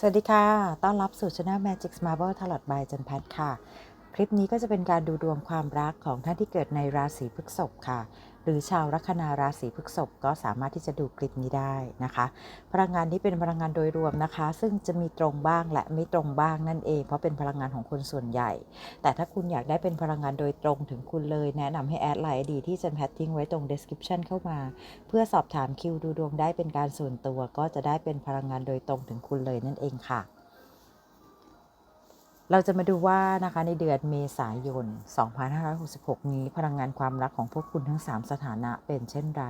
สวัสดีค่ะ ต้อนรับสู่ช anel Magic Marble Tarot by จันพัทค่ะ คลิปนี้ก็จะเป็นการดูดวงความรักของท่านที่เกิดในราศีพฤษภค่ะ หรือชาวลัคนาราศีพฤษภก็สามารถที่จะดูคลิปนี้ได้นะคะ พลังงานนี้เป็นพลังงานโดยรวมนะคะ ซึ่งจะมีตรงบ้างและไม่ตรงบ้างนั่นเอง เพราะเป็นพลังงานของคนส่วนใหญ่ แต่ถ้าคุณอยากได้เป็นพลังงานโดยตรงถึงคุณเลย แนะนำให้แอดไลน์ดีที่จันแพททิ้งไว้ตรง description เข้ามา เพื่อสอบถามคิวดูดวงได้เป็นการส่วนตัว ก็จะได้เป็นพลังงานโดยตรงถึงคุณเลยนั่นเองค่ะ เราจะมาดูว่านะคะในเดือนเมษายน 2566 นี้ พลังงานความรักของพวกคุณทั้ง 3 สถานะเป็นเช่นไร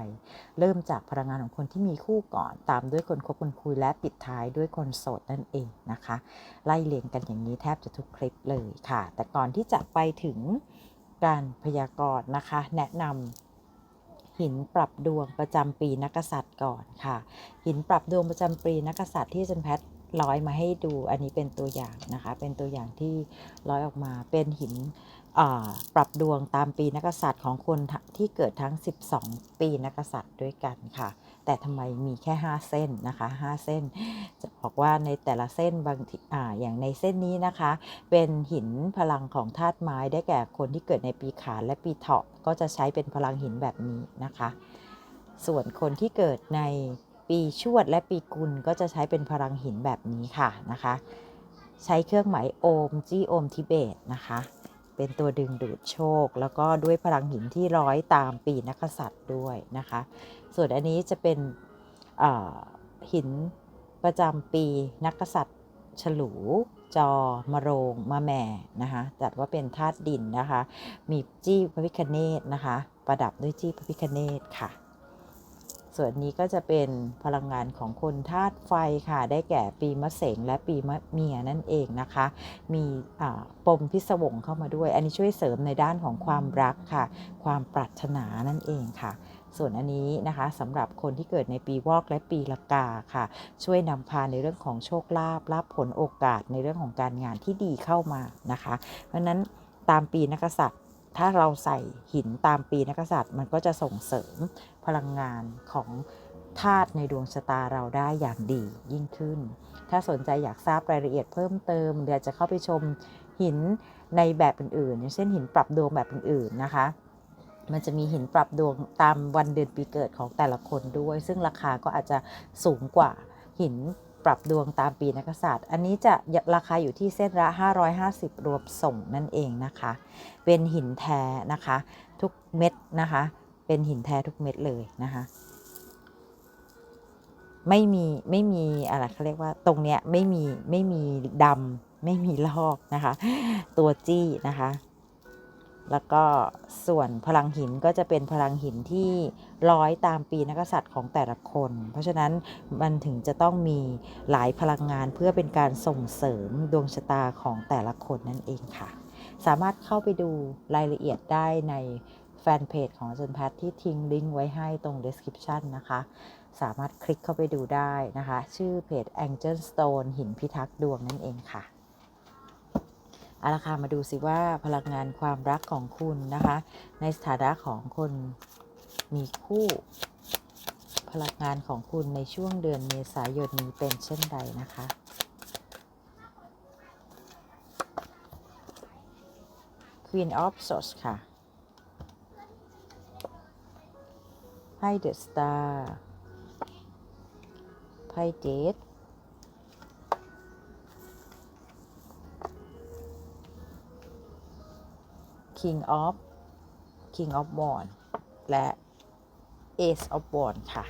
เริ่มจากพลังงานของคนที่มีคู่ก่อน ตามด้วยคนคบคนคุยและปิดท้ายด้วยคนโสดนั่นเองนะคะ ไล่เรียงกันอย่างนี้แทบจะทุกคลิปเลยค่ะ แต่ก่อนที่จะไปถึงการพยากรณ์นะคะ แนะนำหินปรับดวงประจำปีนักกษัตริย์ก่อนค่ะ หินปรับดวงประจำปีนักกษัตริย์ที่จันแพท ร้อยมาให้ดู อันนี้เป็นตัวอย่างนะคะ เป็นตัวอย่างที่ร้อยออกมาเป็นหินปรับดวงตามปีนักกษัตริย์ของคนที่เกิดทั้ง 12 ปีนักกษัตริย์ด้วยกันค่ะ แต่ทำไมมีแค่ 5 เส้นนะคะ 5 เส้น จะบอกว่าในแต่ละเส้นบางทีอ่าอย่างในเส้นนี้นะคะ เป็นหินพลังของธาตุไม้ได้แก่คนที่เกิดในปีขานและปีเถาะก็จะใช้เป็นพลังหินแบบนี้นะคะ ส่วนคนที่เกิดใน ปีชวดและปีกุลก็จะใช้เป็นพลังหินแบบนี้ค่ะนะคะ ใช้เครื่องหมายโอมจี้โอมทิเบตนะคะ เป็นตัวดึงดูดโชค แล้วก็ด้วยพลังหินที่ร้อยตามปีนักษัตริย์ด้วยนะคะ ส่วนอันนี้จะเป็นหินประจำปีนักษัตริย์ฉลูจอมะโรงมะแม่นะคะจัดว่าเป็นธาตุดินนะคะ มีจี้พระพิคเนตนะคะ ประดับด้วยจี้พระพิคเนตค่ะ ส่วนนี้ก็จะเป็นพลังงานของคนธาตุไฟค่ะ ได้แก่ปีมะเสงและปีมะเมียนั่นเองนะคะ มีปมพิศวงเข้ามาด้วย อันนี้ช่วยเสริมในด้านของความรักค่ะ ความปรารถนานั่นเองค่ะ ส่วนอันนี้นะคะสำหรับคนที่เกิดในปีวอกและปีละกาค่ะ ช่วยนำพาในเรื่องของโชคลาภลาภผลโอกาสในเรื่องของการงานที่ดีเข้ามานะคะ เพราะฉะนั้นตามปีนักษัตริย์ถ้าเราใส่หินตามปีนักษัตริย์มันก็จะส่งเสริม พลังงานของธาตุในดวงชะตาเราได้อย่างดียิ่งขึ้น ถ้าสนใจอยากทราบรายละเอียดเพิ่มเติมเดี๋ยวจะเข้าไปชมหินในแบบอื่นๆ อย่างเช่นหินปรับดวงแบบอื่นๆนะคะ มันจะมีหินปรับดวงตามวันเดือนปีเกิดของแต่ละคนด้วย ซึ่งราคาก็อาจจะสูงกว่าหินปรับดวงตามปีนักษัตริย์ อันนี้จะราคาอยู่ที่เส้นละ 550 รวมส่งนั่นเองนะคะ เป็นหินแท้นะคะ ทุกเม็ดนะคะ เป็นหินแท้ทุกเม็ดเลยนะคะ ไม่มีไม่มีอะไรเขาเรียกว่าตรงเนี้ยไม่มีไม่มีดำไม่มีลอกนะคะ ตัวจี้นะคะ แล้วก็ส่วนพลังหินก็จะเป็นพลังหินที่ร้อยตามปีนักษัตริย์ของแต่ละคน เพราะฉะนั้นมันถึงจะต้องมีหลายพลังงานเพื่อเป็นการส่งเสริมดวงชะตาของแต่ละคนนั่นเองค่ะสามารถเข้าไปดูรายละเอียดได้ใน ฟนเพจของอาจารย์แพทที่ทิ้งลิงก์ไว้ให้ตรง description นะคะ สามารถคลิกเข้าไปดูได้นะคะ ชื่อเพจ Angel Stone หินพิทักษ์ดวงนั่นเองค่ะเอาละค่ะมาดูสิว่าพลังงานความรักของคุณนะคะ ในสถานะของคนมีคู่ พลังงานของคุณในช่วงเดือนเมษายนนี้เป็นเช่นใดนะคะ Queen of Swords ค่ะ ไพ่ The Star ไพ่เดท King of King of w a n d และ Ace of w a n d ค่ะ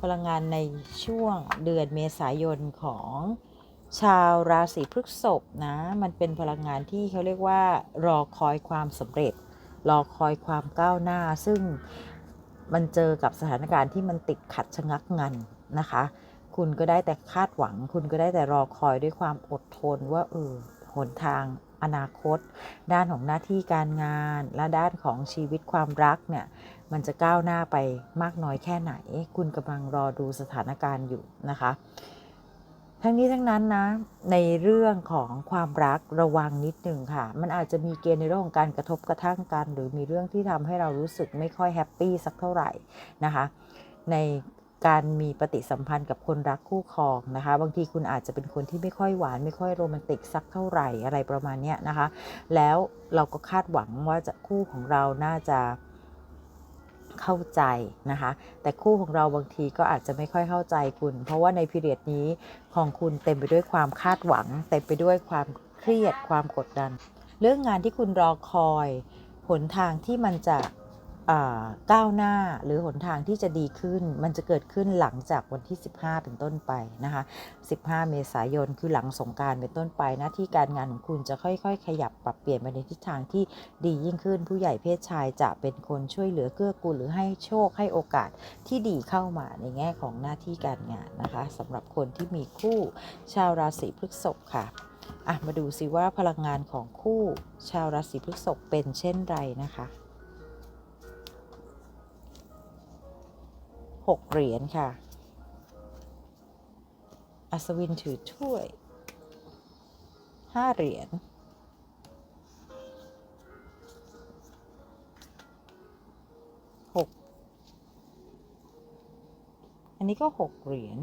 พลังงานในช่วงเดือนเมษายนของชาวราศีพฤษภนะ มันเป็นพลังงานที่เขาเรียกว่า รอคอยความสำเร็จ รอคอยความก้าวหน้า ซึ่ง มันเจอกับสถานการณ์ที่มันติดขัดชะงักงันนะคะ คุณก็ได้แต่คาดหวัง คุณก็ได้แต่รอคอยด้วยความอดทนว่าเออหนทางอนาคต ด้านของหน้าที่การงาน และด้านของชีวิตความรักเนี่ยมันจะก้าวหน้าไปมากน้อยแค่ไหน คุณกำลังรอดูสถานการณ์อยู่นะคะ ทั้งนี้ทั้งนั้นนะ ในเรื่องของความรักระวังนิดหนึ่งค่ะ มันอาจจะมีเกณฑ์ในเรื่องของการกระทบกระทั่งกัน หรือมีเรื่องที่ทำให้เรารู้สึกไม่ค่อยแฮปปี้สักเท่าไหร่นะคะ ในการมีปฏิสัมพันธ์กับคนรักคู่ครองนะคะ บางทีคุณอาจจะเป็นคนที่ไม่ค่อยหวาน ไม่ค่อยโรแมนติกสักเท่าไหร่อะไรประมาณนี้นะคะ แล้วเราก็คาดหวังว่าจะคู่ของเราน่าจะ เข้าใจนะคะ แต่คู่ของเราบางทีก็อาจจะไม่ค่อยเข้าใจคุณ เพราะว่าในพีเรียดนี้ของคุณเต็มไปด้วยความคาดหวัง เต็มไปด้วยความเครียดความกดดัน เรื่องงานที่คุณรอคอย หนทางที่มันจะ ก้าวหน้าหรือหนทางที่จะดีขึ้น มันจะเกิดขึ้นหลังจากวันที่ 15 เป็นต้นไปนะคะ 15 เมษายนคือหลังสงการเป็นต้นไปหน้าที่การงานของคุณจะค่อยๆ ขยับปรับเปลี่ยนไปในทิศทางที่ดียิ่งขึ้น ผู้ใหญ่เพศชายจะเป็นคนช่วยเหลือเกื้อกูลหรือให้โชคให้โอกาสที่ดีเข้ามาในแง่ของหน้าที่การงานนะคะสำหรับคนที่มีคู่ชาวราศีพฤษภค่ะอะมาดูซิว่าพลังงานของคู่ชาวราศีพฤษภเป็นเช่นไรนะคะ หกเหรียญค่ะ อัศวินถือถ้วยห้าเหรียญหกอันนี้ก็หกเหรียญ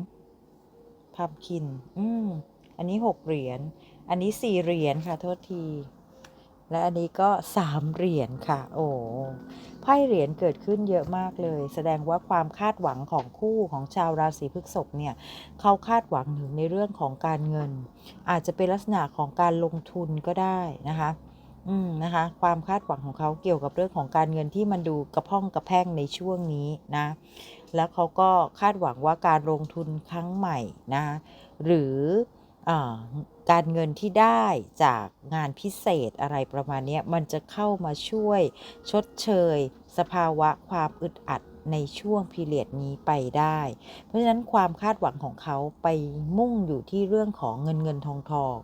พัมคิน อืม อันนี้หกเหรียญ อันนี้สี่เหรียญค่ะ โทษที และอันนี้ก็สามเหรียญค่ะ โอ้ พ่เหรียญเกิดขึ้นเยอะมากเลย แสดงว่าความคาดหวังของคู่ของชาวราศีพฤษภเนี่ยเขาคาดหวังถึงในเรื่องของการเงิน อาจจะเป็นลักษณะของการลงทุนก็ได้นะคะอืมนะคะความคาดหวังของเขาเกี่ยวกับเรื่องของการเงินที่มันดูกระพ้องกระแพงในช่วงนี้นะแล้วเขาก็คาดหวังว่าการลงทุนครั้งใหม่นะหรืออา การเงินที่ได้จากงานพิเศษอะไรประมาณนี้มันจะเข้ามาช่วยชดเชย สภาวะความอึดอัดในช่วงพีเรียดนี้ไปได้ เพราะฉะนั้นความคาดหวังของเขาไปมุ่งอยู่ที่เรื่องของเงินเงินทองทอง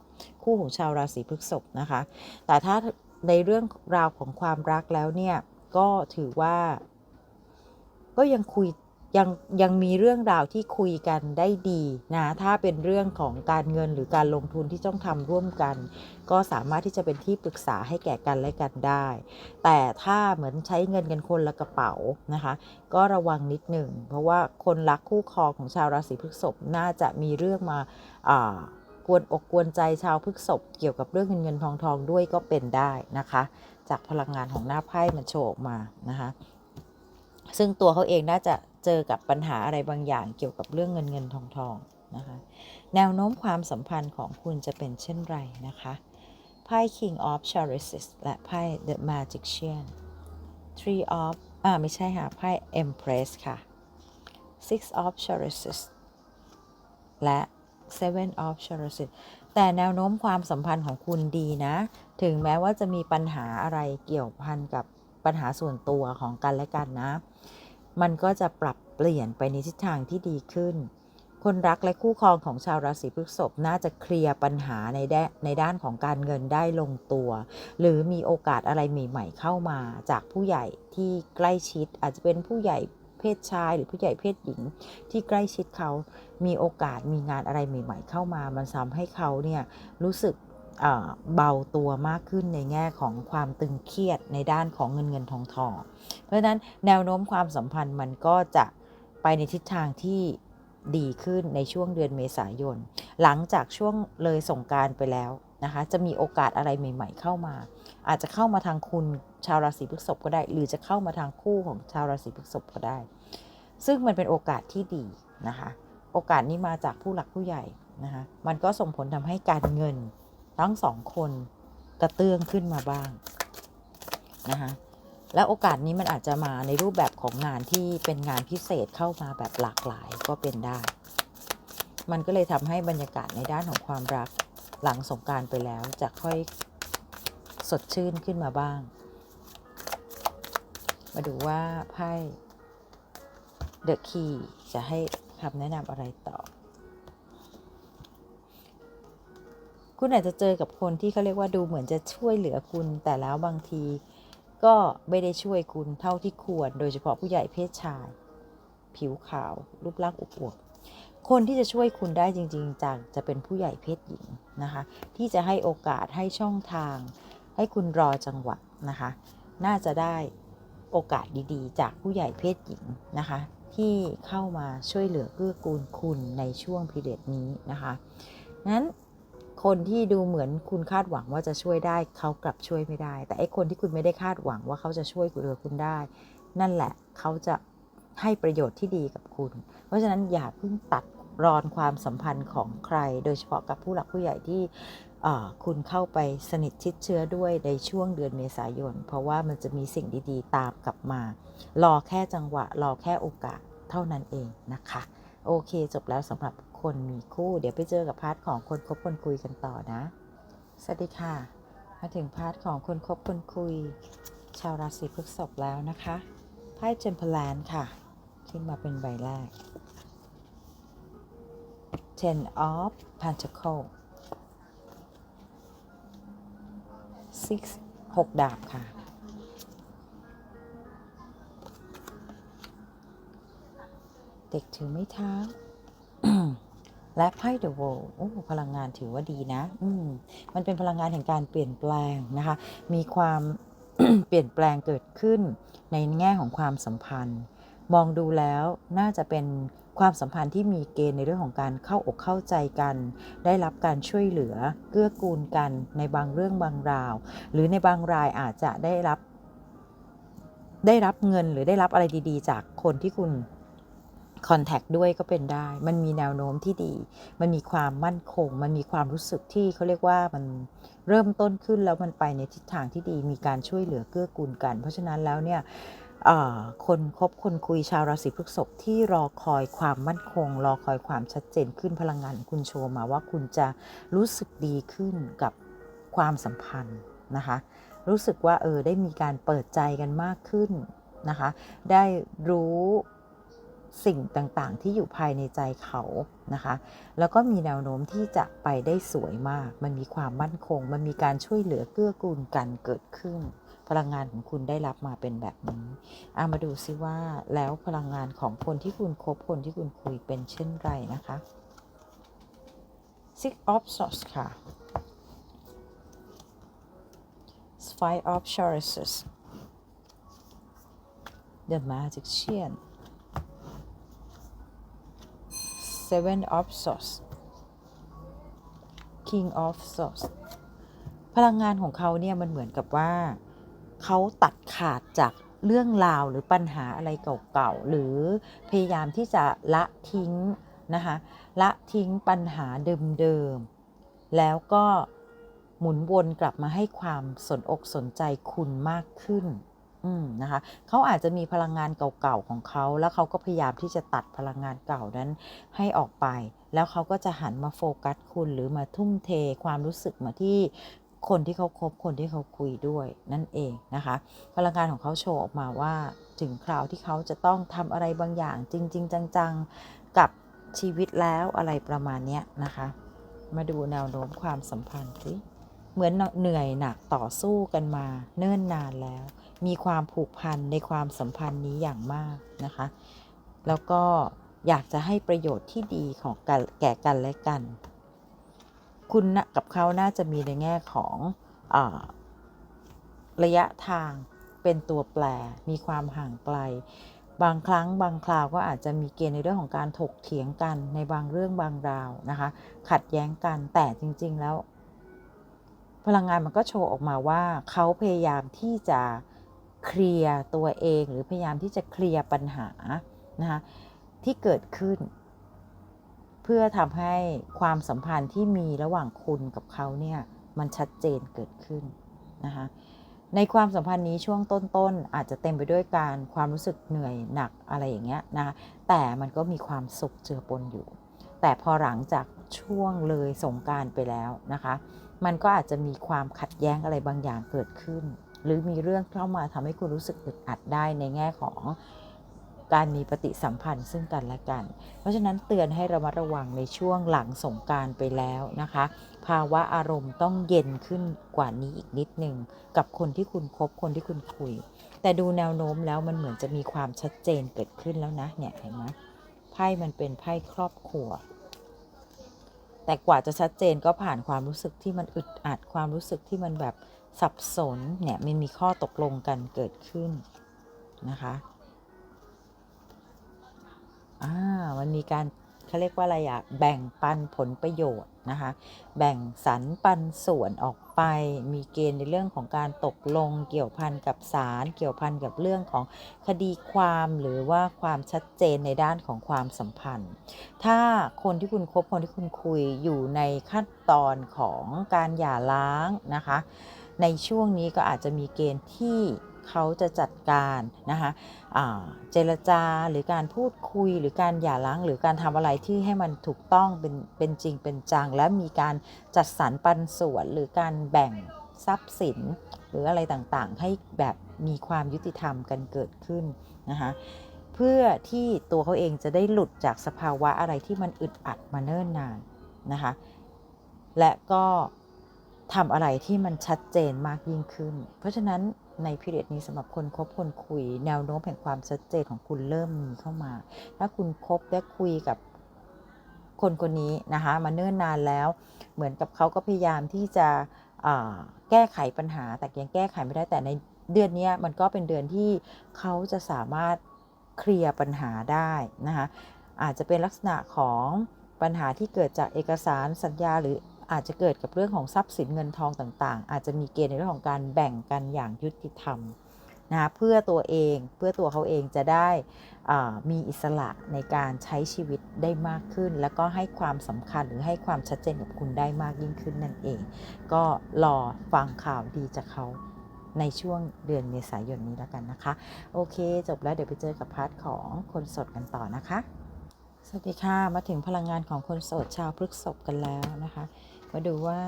คู่ของชาวราศีพฤษภนะคะ แต่ถ้าในเรื่องราวของความรักแล้วเนี่ย ก็ถือว่า ก็ยังคุย ยังยังมีเรื่องราวที่คุยกันได้ดีนะถ้าเป็นเรื่องของการเงินหรือการลงทุนที่ต้องทำร่วมกัน ก็สามารถที่จะเป็นที่ปรึกษาให้แก่กันและกันได้ แต่ถ้าเหมือนใช้เงินกันคนละกระเป๋านะคะ ก็ระวังนิดหนึ่ง เพราะว่าคนรักคู่ครองของชาวราศีพฤษภน่าจะมีเรื่องมาอ่ากวนอกกวนใจชาวพฤษภเกี่ยวกับเรื่องเงินเงินทองทองด้วยก็เป็นได้นะคะ จากพลังงานของหน้าไพ่มันโชว์ออกมานะคะ ซึ่งตัวเขาเองน่าจะ เจอกับปัญหาอะไรบางอย่างเกี่ยวกับเรื่องเงินเงินทองทองนะคะ แนวโน้มความสัมพันธ์ของคุณจะเป็นเช่นไรนะคะ ไพ่ King of Chalices และไพ่ The Magician Three of อ่าไม่ใช่ค่ะ ไพ่ Empress ค่ะ Six of Chalices และ Seven of Chalices แต่แนวโน้มความสัมพันธ์ของคุณดีนะ ถึงแม้ว่าจะมีปัญหาอะไรเกี่ยวพันกับปัญหาส่วนตัวของกันและกันนะ มันก็จะปรับเปลี่ยนไปในทิศทางที่ดีขึ้น คนรักและคู่ครองของชาวราศีพฤษภน่าจะเคลียร์ปัญหาในแดในด้านของการเงินได้ลงตัว หรือมีโอกาสอะไรใหม่ๆเข้ามาจากผู้ใหญ่ที่ใกล้ชิดอาจจะเป็นผู้ใหญ่เพศชายหรือผู้ใหญ่เพศหญิงที่ใกล้ชิดเขา มีโอกาสมีงานอะไรใหม่ ๆ เข้ามา มันทำให้เขาเนี่ยรู้สึก เบาตัวมากขึ้นในแง่ของความตึงเครียดในด้านของเงินเงินทองทองเพราะฉะนั้นแนวโน้มความสัมพันธ์มันก็จะไปในทิศทางที่ดีขึ้นในช่วงเดือนเมษายน หลังจากช่วงเลยสงการไปแล้วนะคะ จะมีโอกาสอะไรใหม่ ๆ เข้ามา อาจจะเข้ามาทางคุณชาวราศีพฤษภก็ได้ หรือจะเข้ามาทางคู่ของชาวราศีพฤษภก็ได้ ซึ่งมันเป็นโอกาสที่ดีนะคะ โอกาสนี้มาจากผู้หลักผู้ใหญ่นะคะ มันก็ส่งผลทำให้การเงิน ทั้งสองคนกระเตื้องขึ้นมาบ้างนะคะและโอกาสนี้มันอาจจะมาในรูปแบบของงานที่เป็นงานพิเศษเข้ามาแบบหลากหลายก็เป็นได้ มันก็เลยทำให้บรรยากาศในด้านของความรักหลังสงการไปแล้วจะค่อยสดชื่นขึ้นมาบ้าง มาดูว่าไพ่ The Key จะให้คำแนะนำอะไรต่อ คุณอาจจะเจอกับคนที่เขาเรียกว่าดูเหมือนจะช่วยเหลือคุณ แต่แล้วบางที ก็ไม่ได้ช่วยคุณเท่าที่ควร โดยเฉพาะผู้ใหญ่เพศชาย ผิวขาว รูปร่างอวบๆคนที่จะช่วยคุณได้จริง ๆจังจะเป็นผู้ใหญ่เพศหญิงนะคะ ที่จะให้โอกาสให้ช่องทาง ให้คุณรอจังหวะนะคะ น่าจะได้โอกาสดีๆ จากผู้ใหญ่เพศหญิงนะคะ ที่เข้ามาช่วยเหลือเกื้อกูลคุณในช่วงพีเรียดนี้นะคะนั้น คนที่ดูเหมือนคุณคาดหวังว่าจะช่วยได้เขากลับช่วยไม่ได้ แต่ไอ้คนที่คุณไม่ได้คาดหวังว่าเขาจะช่วยเหลือคุณได้ นั่นแหละเขาจะให้ประโยชน์ที่ดีกับคุณ เพราะฉะนั้นอย่าเพิ่งตัดรอนความสัมพันธ์ของใคร โดยเฉพาะกับผู้หลักผู้ใหญ่ที่คุณเข้าไปสนิทชิดเชื้อด้วยในช่วงเดือนเมษายน เพราะว่ามันจะมีสิ่งดีๆ ตามกลับมา รอแค่จังหวะ รอแค่โอกาสเท่านั้นเองนะคะ โอเค จบแล้วสำหรับ คนมีคู่ เดี๋ยวไปเจอกับพาร์ทของคนคบคนคุยกันต่อนะ สวัสดีค่ะ มาถึงพาร์ทของคนคบคนคุย ชาวราศีพฤษภแล้วนะคะไพ่เจมพลนค่ะ ขึ้นมาเป็นใบแรก Ten of Pentacle Six หกดาบค่ะ เด็กถือไม้เท้า และไพ่เดอะโวโอ้พลังงานถือว่าดีนะ อืมมันเป็นพลังงานแห่งการเปลี่ยนแปลงนะคะ มีความเปลี่ยนแปลงเกิดขึ้นในแง่ของความสัมพันธ์ มองดูแล้วน่าจะเป็นความสัมพันธ์ที่มีเกณฑ์ในเรื่องของการเข้าอกเข้าใจกัน ได้รับการช่วยเหลือเกื้อกูลกันในบางเรื่องบางราว หรือในบางรายอาจจะได้รับ ได้รับเงินหรือได้รับอะไรดี ๆ จากคนที่คุณ คอนแทคด้วยก็เป็นได้ มันมีแนวโน้มที่ดี มันมีความมั่นคง มันมีความรู้สึกที่เขาเรียกว่ามันเริ่มต้นขึ้นแล้วมันไปในทิศทางที่ดี มีการช่วยเหลือเกื้อกูลกัน เพราะฉะนั้นแล้วเนี่ยคนคบคนคุยชาวราศีพฤษภที่รอคอยความมั่นคง รอคอยความชัดเจนขึ้นพลังงานคุณโชว์มาว่าคุณจะรู้สึกดีขึ้นกับความสัมพันธ์นะคะ รู้สึกว่าเออได้มีการเปิดใจกันมากขึ้นนะคะ ได้รู้ สิ่งต่างๆ ที่อยู่ภายในใจเขานะคะ แล้วก็มีแนวโน้มที่จะไปได้สวยมาก มันมีความมั่นคง มันมีการช่วยเหลือเกื้อกูลกันเกิดขึ้น พลังงานของคุณได้รับมาเป็นแบบนี้เอามาดูซิว่าแล้วพลังงานของคนที่คุณคบคนที่คุณคุยเป็นเช่นไรนะคะ Six of Swords ค่ะ Five of Chalices The Magician Seven of Swords King of Swords พลังงานของเขาเนี่ยมันเหมือนกับว่า เขาตัดขาดจากเรื่องราวหรือปัญหาอะไรเก่าๆ หรือพยายามที่จะละทิ้งนะคะละทิ้งปัญหาเดิมๆ แล้วก็หมุนวนกลับมาให้ความสนอกสนใจคุณมากขึ้น นะคะเขาอาจจะมีพลังงานเก่าๆของเขา แล้วเขาก็พยายามที่จะตัดพลังงานเก่านั้นให้ออกไป แล้วเขาก็จะหันมาโฟกัสคุณหรือมาทุ่มเทความรู้สึกมาที่คนที่เขาคบคนที่เขาคุยด้วยนั่นเองนะคะ พลังงานของเขาโชว์ออกมาว่าถึงคราวที่เขาจะต้องทำอะไรบางอย่างจริง ๆ จังๆกับชีวิตแล้วอะไรประมาณนี้นะคะ มาดูแนวโน้มความสัมพันธ์สิเหมือนเหนื่อยหนักต่อสู้กันมาเนิ่นนานแล้ว มีความผูกพันในความสัมพันธ์นี้อย่างมากนะคะ แล้วก็อยากจะให้ประโยชน์ที่ดีของกันแก่กันและกัน คุณกับเขาน่าจะมีในแง่ของอระยะทางเป็นตัวแปร มีความห่างไกล บางครั้งบางคราวก็อาจจะมีเกณฑ์ในเรื่องของการถกเถียงกันในบางเรื่องบางราวนะคะ ขัดแย้งกันแต่จริง ๆ แล้ว พลังงานมันก็โชว์ออกมาว่าเขาพยายามที่จะ เคลียร์ตัวเองหรือพยายามที่จะเคลียร์ปัญหานะคะที่เกิดขึ้น เพื่อทำให้ความสัมพันธ์ที่มีระหว่างคุณกับเขาเนี่ยมันชัดเจนเกิดขึ้นนะคะในความสัมพันธ์นี้ช่วงต้นๆอาจจะเต็มไปด้วยการความรู้สึกเหนื่อยหนักอะไรอย่างเงี้ยนะคะแต่มันก็มีความสุขเจือปนอยู่ แต่พอหลังจากช่วงเลยสงการไปแล้วนะคะ มันก็อาจจะมีความขัดแย้งอะไรบางอย่างเกิดขึ้น หรือมีเรื่องเข้ามาทำให้คุณรู้สึกอึดอัดได้ในแง่ของการมีปฏิสัมพันธ์ซึ่งกันและกัน เพราะฉะนั้นเตือนให้ระมัดระวังในช่วงหลังสงการไปแล้วนะคะ ภาวะอารมณ์ต้องเย็นขึ้นกว่านี้อีกนิดหนึ่งกับคนที่คุณคบคนที่คุณคุย แต่ดูแนวโน้มแล้วมันเหมือนจะมีความชัดเจนเกิดขึ้นแล้วนะเนี่ยเห็นไหมไพ่มันเป็นไพ่ครอบครัว แต่กว่าจะชัดเจนก็ผ่านความรู้สึกที่มันอึดอัดความรู้สึกที่มันแบบ สับสนเนี่ยมันมีข้อตกลงกันเกิดขึ้นนะคะอ่ามันมีการเขาเรียกว่าอะไรอะแบ่งปันผลประโยชน์นะคะ แบ่งสรรปันส่วนออกไป มีเกณฑ์ในเรื่องของการตกลง เกี่ยวพันกับศาล เกี่ยวพันกับเรื่องของคดีความหรือว่าความชัดเจนในด้านของความสัมพันธ์ ถ้าคนที่คุณคบคนที่คุณคุยอยู่ในขั้นตอนของการหย่าร้างนะคะ ในช่วงนี้ก็อาจจะมีเกณฑ์ที่เขาจะจัดการนะคะเจรจาหรือการพูดคุยหรือการหย่าร้างหรือการทำอะไรที่ให้มันถูกต้องเป็นเป็นจริงเป็นจัง และมีการจัดสรรปันส่วน หรือการแบ่งทรัพย์สิน หรืออะไรต่างๆ ให้แบบมีความยุติธรรมกันเกิดขึ้นนะคะเพื่อที่ตัวเขาเองจะได้หลุดจากสภาวะอะไรที่มันอึดอัดมาเนิ่นนานนะคะและก็ ทำอะไรที่มันชัดเจนมากยิ่งขึ้น เพราะฉะนั้นในพิเรียดนี้สำหรับคนคบคนคุย แนวโน้มแห่งความชัดเจนของคุณเริ่มมีเข้ามา ถ้าคุณคบและคุยกับคนคนนี้นะคะมาเนิ่นนานแล้ว เหมือนกับเขาก็พยายามที่จะแก้ไขปัญหา แต่ยังแก้ไขไม่ได้แต่ในเดือนนี้มันก็เป็นเดือนที่เขาจะสามารถเคลียร์ปัญหาได้นะคะอาจจะเป็นลักษณะของปัญหาที่เกิดจากเอกสารสัญญาหรือ อาจจะเกิดกับเรื่องของทรัพย์สินเงินทองต่างๆ อาจจะมีเกณฑ์ในเรื่องของการแบ่งกันอย่างยุติธรรมนะเพื่อตัวเองเพื่อตัวเขาเองจะได้มีอิสระในการใช้ชีวิตได้มากขึ้น แล้วก็ให้ความสำคัญหรือให้ความชัดเจนกับคุณได้มากยิ่งขึ้นนั่นเอง ก็รอฟังข่าวดีจากเขาในช่วงเดือนเมษายนนี้แล้วกันนะคะ โอเค จบแล้วเดี๋ยวไปเจอกับพาร์ทของคนสดกันต่อนะคะ สวัสดีค่ะ มาถึงพลังงานของคนโสดชาวพฤกษบกันแล้วนะคะ มาดูว่า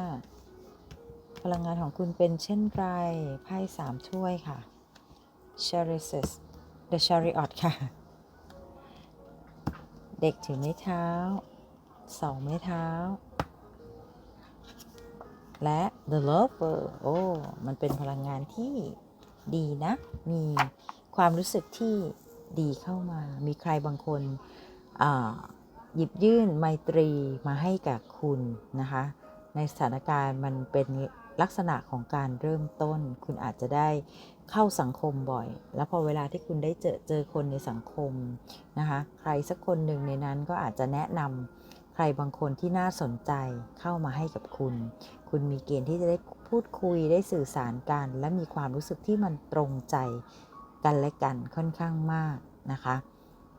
พลังงานของคุณเป็นเช่นไร ไพ่สามถ้วยค่ะ c h a r i t e s The Chariot ค่ะ เด็กถือไม้เท้าสองไม้เท้า และ The Lover โอ้ มันเป็นพลังงานที่ดีนะ มีความรู้สึกที่ดีเข้ามา มีใครบางคน หยิบยื่นไมตรีมาให้กับคุณนะคะ ในสถานการณ์มันเป็นลักษณะของการเริ่มต้น คุณอาจจะได้เข้าสังคมบ่อย แล้วพอเวลาที่คุณได้เจอเจอคนในสังคมนะคะ ใครสักคนหนึ่งในนั้นก็อาจจะแนะนำใครบางคนที่น่าสนใจเข้ามาให้กับคุณ คุณมีเกณฑ์ที่จะได้พูดคุยได้สื่อสารกัน และมีความรู้สึกที่มันตรงใจกันและกันค่อนข้างมากนะคะ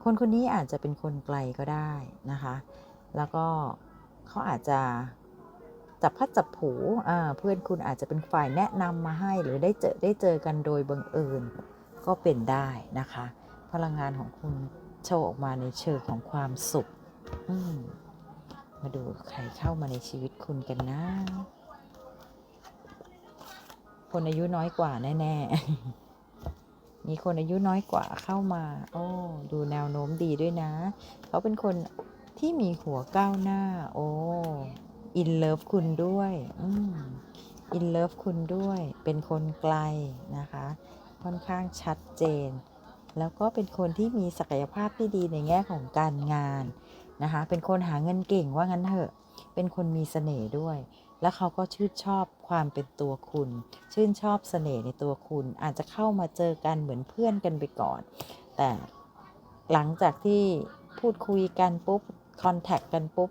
คนคนนี้อาจจะเป็นคนไกลก็ได้นะคะ แล้วก็เขาอาจจะจับพัดจับผูเพื่อนคุณอาจจะเป็นฝ่ายแนะนำมาให้หรือได้เจอได้เจอกันโดยบังเอิญก็เป็นได้นะคะ พลังงานของคุณโชว์ออกมาในเชิงของความสุขมมาดูใครเข้ามาในชีวิตคุณกันนะ คนอายุน้อยกว่าแน่ ๆ มีคนอายุน้อยกว่าเข้ามา โอ้ ดูแนวโน้มดีด้วยนะ เขาเป็นคนที่มีหัวก้าวหน้า โอ้อินเลิฟคุณด้วยอินเลิฟคุณด้วย เป็นคนไกลนะคะ ค่อนข้างชัดเจน แล้วก็เป็นคนที่มีศักยภาพที่ดีในแง่ของการงานนะคะ เป็นคนหาเงินเก่งว่างั้นเถอะ เป็นคนมีเสน่ห์ด้วย แล้วเขาก็ชื่นชอบความเป็นตัวคุณ ชื่นชอบเสน่ห์ในตัวคุณ อาจจะเข้ามาเจอกันเหมือนเพื่อนกันไปก่อน แต่หลังจากที่พูดคุยกันปุ๊บคอนแทคกันปุ๊บ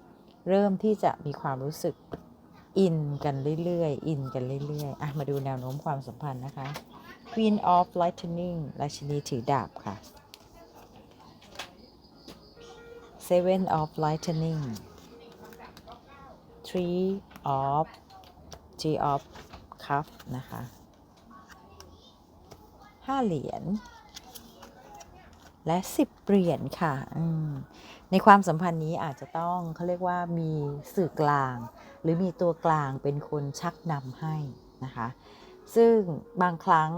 เริ่มที่จะมีความรู้สึกอินกันเรื่อยๆ อินกันเรื่อยๆ อะ มาดูแนวโน้มความสัมพันธ์นะคะ Queen of Lightning ราชินีถือดาบค่ะ Seven of Lightning Three of Three of Cup นะคะห้าเหรียญและสิบเหรียญค่ะในความสัมพันธ์นี้อาจจะต้องเขาเรียกว่ามีสื่อกลาง หรือมีตัวกลางเป็นคนชักนำให้นะคะ ซึ่งบางครั้ง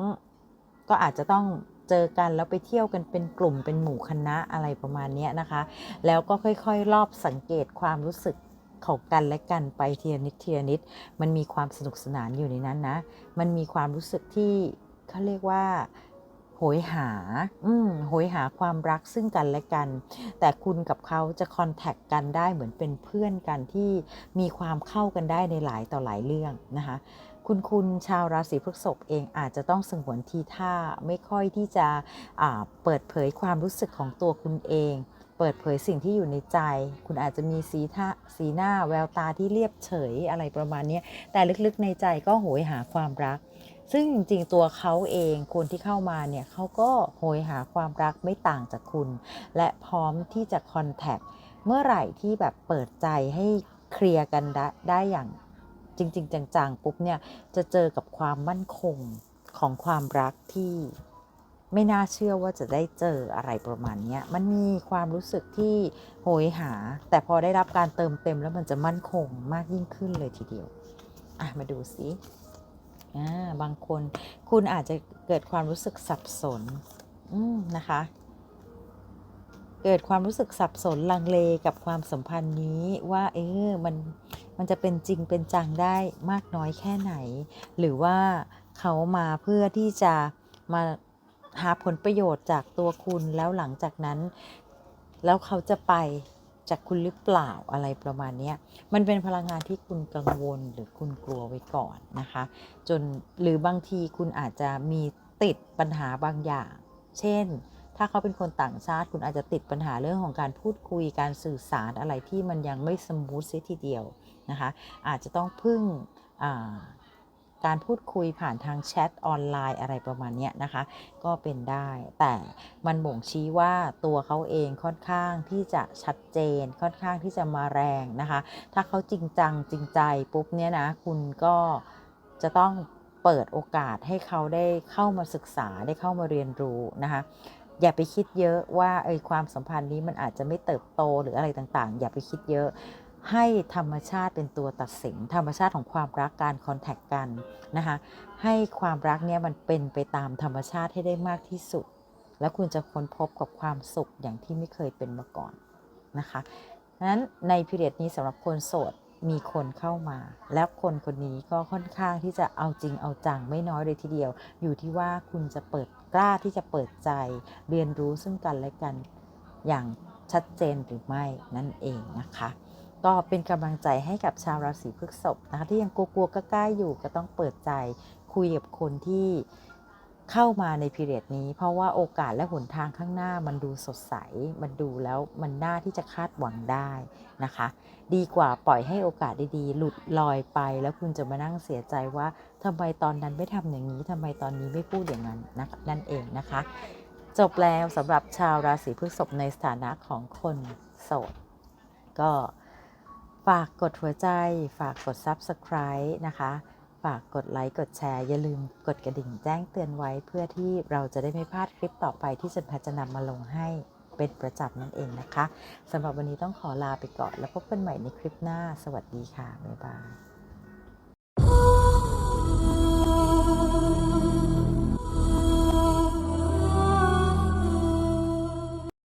ก็อาจจะต้องเจอกันแล้วไปเที่ยวกันเป็นกลุ่มเป็นหมู่คณะอะไรประมาณนี้นะคะ แล้วก็ค่อยๆ รอบสังเกตความรู้สึก ของกันและกันไปเทียนิดเทียนิด มันมีความสนุกสนานอยู่ในนั้นนะ มันมีความรู้สึกที่เขาเรียกว่าโหยหา อืมโหยหาความรักซึ่งกันและกัน แต่คุณกับเขาจะคอนแทคกันได้เหมือนเป็นเพื่อนกันที่มีความเข้ากันได้ในหลายต่อหลายเรื่องนะคะ คุณคุณชาวราศีพฤษภเองอาจจะต้องสงวนทีท่าไม่ค่อยที่จะเปิดเผยความรู้สึกของตัวคุณเอง เปิดเผยสิ่งที่อยู่ในใจ คุณอาจจะมีสีท่าสีหน้าแววตาที่เรียบเฉยอะไรประมาณนี้แต่ลึกๆในใจก็โหยหาความรัก ซึ่งจริงๆตัวเขาเองคนที่เข้ามาเนี่ยเขาก็โหยหาความรักไม่ต่างจากคุณ และพร้อมที่จะคอนแทคเมื่อไหร่ที่แบบเปิดใจให้เคลียร์กันได้ได้อย่างจริง ๆ จังๆ ปุ๊บเนี่ยจะเจอกับความมั่นคงของความรักที่ ไม่น่าเชื่อว่าจะได้เจออะไรประมาณนี้มันมีความรู้สึกที่โหยหา แต่พอได้รับการเติมเต็มแล้วมันจะมั่นคงมากยิ่งขึ้นเลยทีเดียว อะ มาดูสิบางคนคุณอาจจะเกิดความรู้สึกสับสนนะคะ เกิดความรู้สึกสับสนลังเลกับความสัมพันธ์นี้ว่า เออมันมันจะเป็นจริงเป็นจังได้มากน้อยแค่ไหน หรือว่าเขามาเพื่อที่จะมา หาผลประโยชน์จากตัวคุณแล้วหลังจากนั้น แล้วเขาจะไปจากคุณหรือเปล่าอะไรประมาณนี้มันเป็นพลังงานที่คุณกังวลหรือคุณกลัวไว้ก่อนนะคะ จนหรือบางทีคุณอาจจะมีติดปัญหาบางอย่าง เช่น ถ้าเขาเป็นคนต่างชาติ คุณอาจจะติดปัญหาเรื่องของการพูดคุยการสื่อสารอะไรที่มันยังไม่สมูทเสียทีเดียวนะคะ อาจจะต้องพึ่งอ่า การพูดคุยผ่านทางแชทออนไลน์อะไรประมาณนี้นะคะ ก็เป็นได้ แต่มันบ่งชี้ว่าตัวเขาเองค่อนข้างที่จะชัดเจน ค่อนข้างที่จะมาแรงนะคะ ถ้าเขาจริงจังจริงใจปุ๊บเนี่ยนะคุณก็จะต้องเปิดโอกาสให้เขาได้เข้ามาศึกษาได้เข้ามาเรียนรู้นะคะอย่าไปคิดเยอะว่าเอยความสัมพันธ์นี้มันอาจจะไม่เติบโตหรืออะไรต่างๆ อย่าไปคิดเยอะ ให้ธรรมชาติเป็นตัวตัดสิน ธรรมชาติของความรักการคอนแทคกันนะคะให้ความรักเนี่ยมันเป็นไปตามธรรมชาติให้ได้มากที่สุด แล้วคุณจะค้นพบกับความสุขอย่างที่ไม่เคยเป็นมาก่อนนะคะนั้นในพิเรียดนี้สำหรับคนโสดมีคนเข้ามา แล้วคนคนนี้ก็ค่อนข้างที่จะเอาจริงเอาจังไม่น้อยเลยทีเดียว อยู่ที่ว่าคุณจะเปิดกล้าที่จะเปิดใจ เรียนรู้ซึ่งกันและกันอย่างชัดเจนหรือไม่นั่นเองนะคะ ก็เป็นกำลังใจให้กับชาวราศีพฤษภนะคะที่ยังกลัวๆก็กล้าอยู่ก็ต้องเปิดใจคุยกับคนที่เข้ามาในพีเรียดนี้ เพราะว่าโอกาสและหนทางข้างหน้ามันดูสดใส มันดูแล้วมันน่าที่จะคาดหวังได้นะคะ ดีกว่าปล่อยให้โอกาสดีๆ หลุดลอยไปแล้วคุณจะมานั่งเสียใจว่าทำไมตอนนั้นไม่ทำอย่างนี้ทำไมตอนนี้ไม่พูดอย่างนั้นนะนั่นเองนะคะ จบแล้วสำหรับชาวราศีพฤษภในสถานะของคนโสดก็ ฝากกดหัวใจ ฝากกด Subscribe นะคะ ฝากกดไลค์ กดแชร์ อย่าลืมกดกระดิ่งแจ้งเตือนไว้ เพื่อที่เราจะได้ไม่พลาดคลิปต่อไปที่จันพทย์จะนำมาลงให้เป็นประจำนั่นเองนะคะสำหรับวันนี้ต้องขอลาไปก่อน แล้วพบกันใหม่ในคลิปหน้า สวัสดีค่ะ บ๊ายบาย